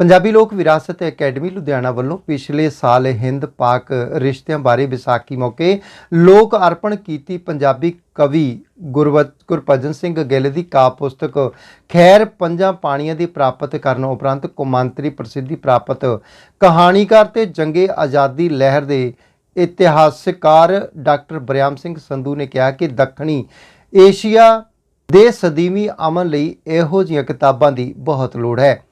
ਪੰਜਾਬੀ ਲੋਕ ਵਿਰਾਸਤ ਅਕੈਡਮੀ ਲੁਧਿਆਣਾ ਵੱਲੋਂ ਪਿਛਲੇ ਸਾਲ ਹਿੰਦ ਪਾਕ ਰਿਸ਼ਤਿਆਂ ਬਾਰੇ ਵਿਸਾਖੀ ਮੌਕੇ ਲੋਕ ਅਰਪਣ ਕੀਤੀ ਪੰਜਾਬੀ ਕਵੀ ਗੁਰਵਤ ਗੁਰਭਜਨ ਸਿੰਘ ਗਿੱਲ ਦੀ ਕਾਵ ਪੁਸਤਕ ਖੈਰ ਪੰਜਾਂ ਪਾਣੀਆਂ ਦੀ ਪ੍ਰਾਪਤ ਕਰਨ ਉਪਰੰਤ ਕੌਮਾਂਤਰੀ ਪ੍ਰਸਿੱਧੀ ਪ੍ਰਾਪਤ ਕਹਾਣੀਕਾਰ ਤੇ ਜੰਗੇ ਆਜ਼ਾਦੀ ਲਹਿਰ ਦੇ ਇਤਿਹਾਸਕਾਰ ਡਾਕਟਰ ਬਰਿਆਮ ਸਿੰਘ ਸੰਧੂ ਨੇ ਕਿਹਾ ਕਿ ਦੱਖਣੀ ਏਸ਼ੀਆ ਦੇ ਸਦੀਵੀ ਅਮਨ ਲਈ ਇਹੋ ਜਿਹੀਆਂ ਕਿਤਾਬਾਂ ਦੀ ਬਹੁਤ ਲੋੜ ਹੈ।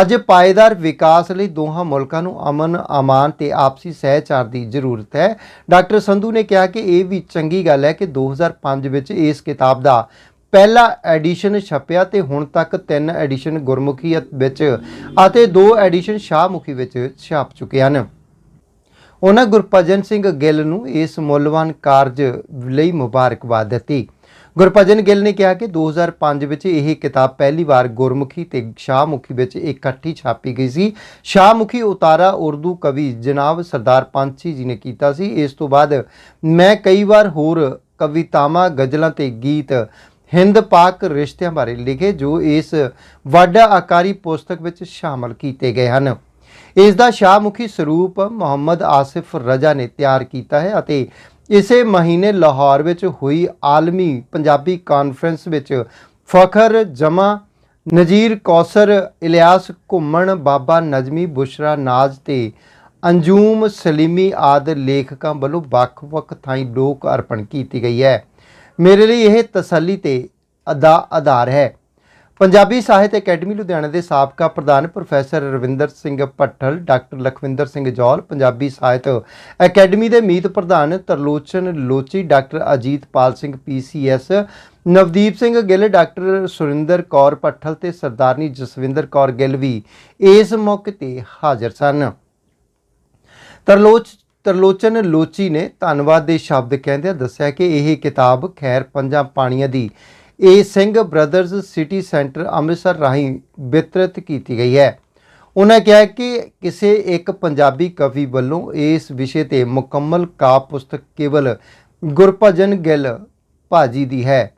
ਅੱਜ ਪਾਏਦਾਰ ਵਿਕਾਸ ਲਈ ਦੋਹਾਂ ਮੁਲਕਾਂ ਨੂੰ ਅਮਨ, ਅਮਾਨ ਤੇ ਆਪਸੀ ਸਹਿਚਾਰ ਦੀ ਜ਼ਰੂਰਤ ਹੈ। ਡਾਕਟਰ ਸੰਧੂ ਨੇ ਕਿਹਾ ਕਿ ਇਹ ਵੀ ਚੰਗੀ ਗੱਲ ਹੈ ਕਿ 2005 ਵਿੱਚ ਇਸ ਕਿਤਾਬ ਦਾ ਪਹਿਲਾ ਐਡੀਸ਼ਨ ਛਪਿਆ ਤੇ ਹੁਣ ਤੱਕ ਤਿੰਨ ਐਡੀਸ਼ਨ ਗੁਰਮੁਖੀ ਵਿੱਚ ਅਤੇ ਦੋ ਐਡੀਸ਼ਨ ਸ਼ਾਹਮੁਖੀ ਵਿੱਚ ਛਾਪ ਚੁੱਕੇ ਹਨ। ਉਹਨਾਂ ਗੁਰਭਜਨ ਸਿੰਘ ਗਿੱਲ ਨੂੰ ਇਸ ਮੁੱਲਵਾਨ ਕਾਰਜ ਲਈ ਮੁਬਾਰਕਬਾਦ ਦਿੱਤੀ। ਗੁਰਭਜਨ ਗਿੱਲ ਨੇ ਕਿਹਾ ਕਿ 2005 ਵਿੱਚ ਇਹ ਕਿਤਾਬ ਪਹਿਲੀ ਵਾਰ ਗੁਰਮੁਖੀ ਤੇ ਸ਼ਾਹਮੁਖੀ ਵਿੱਚ ਇਕੱਠੀ ਛਾਪੀ ਗਈ ਸੀ। ਸ਼ਾਹਮੁਖੀ ਉਤਾਰਾ ਉਰਦੂ ਕਵੀ ਜਨਾਬ ਸਰਦਾਰ ਪੰਛੀ ਜੀ ਨੇ ਕੀਤਾ ਸੀ। ਇਸ ਤੋਂ ਬਾਅਦ ਮੈਂ ਕਈ ਵਾਰ ਹੋਰ ਕਵਿਤਾਵਾਂ, ਗਜ਼ਲਾਂ ਤੇ ਗੀਤ, ਹਿੰਦ ਪਾਕ ਰਿਸ਼ਤਿਆਂ ਬਾਰੇ ਲਿਖੇ ਜੋ ਇਸ ਵੱਡਾ ਆਕਾਰੀ ਪੁਸਤਕ ਵਿੱਚ ਸ਼ਾਮਲ ਕੀਤੇ ਗਏ ਹਨ। ਇਸ ਦਾ ਸ਼ਾਹਮੁਖੀ ਸਰੂਪ ਮੁਹੰਮਦ ਆਸਿਫ ਰਜ਼ਾ ਨੇ ਤਿਆਰ ਕੀਤਾ ਹੈ ਅਤੇ ਇਸੇ ਮਹੀਨੇ ਲਾਹੌਰ ਵਿੱਚ ਹੋਈ ਆਲਮੀ ਪੰਜਾਬੀ ਕਾਨਫਰੰਸ ਵਿੱਚ ਫਖਰ ਜਮਾ ਨਜੀਰ ਕੌਸਰ, ਇਲਿਆਸ ਘੁੰਮਣ, ਬਾਬਾ ਨਜਮੀ ਬੁਸ਼ਰਾ ਨਾਜ਼ ਤੇ ਅੰਜੂਮ ਸਲੀਮੀ ਆਦਿ ਲੇਖਕਾਂ ਵੱਲੋਂ ਵੱਖ-ਵੱਖ ਥਾਈਂ ਲੋਕ ਅਰਪਣ ਕੀਤੀ ਗਈ ਹੈ। ਮੇਰੇ ਲਈ ਇਹ ਤਸੱਲੀ ਤੇ ਅਦਾ ਆਧਾਰ ਹੈ। ਪੰਜਾਬੀ ਸਾਹਿਤ ਅਕੈਡਮੀ ਲੁਧਿਆਣਾ ਦੇ ਸਾਬਕਾ ਪ੍ਰਧਾਨ professor Ravinder Singh Bhathal doctor Lakhwinder Singh Jaul, Punjabi Sahit academy ਦੇ ਮੀਤ ਪ੍ਰਧਾਨ Tarlochan Lochi, doctor Ajitpal Singh PCS, Navdeep Singh Gill, doctor Surinder Kaur Bhathal ਤੇ ਸਰਦਾਰਨੀ ਜਸਵਿੰਦਰ ਕੌਰ ਗਿੱਲ ਵੀ ਇਸ ਮੌਕੇ ਤੇ ਹਾਜ਼ਰ ਸਨ। ਤਰਲੋਚ ਤਰਲੋਚਨ ਲੋਚੀ ਨੇ ਧੰਨਵਾਦ ਦੇ ਸ਼ਬਦ ਕਹਿੰਦਿਆਂ ਦੱਸਿਆ ਕਿ ਇਹ ਕਿਤਾਬ ਖੈਰ ਪੰਜਾਂ ਪਾਣੀਆਂ ਦੀ ਇਹ Singh brothers city centre Amritsar ਰਾਹੀਂ ਵਿਤਰਿਤ ਕੀਤੀ ਗਈ ਹੈ। ਉਹਨਾਂ ਕਿਹਾ ਕਿ ਕਿਸੇ ਇੱਕ ਪੰਜਾਬੀ ਕਵੀ ਵੱਲੋਂ ਇਸ ਵਿਸ਼ੇ ਤੇ ਮੁਕੰਮਲ ਕਾਵ ਪੁਸਤਕ ਕੇਵਲ ਗੁਰਭਜਨ ਗਿੱਲ ਭਾਜੀ ਦੀ ਹੈ।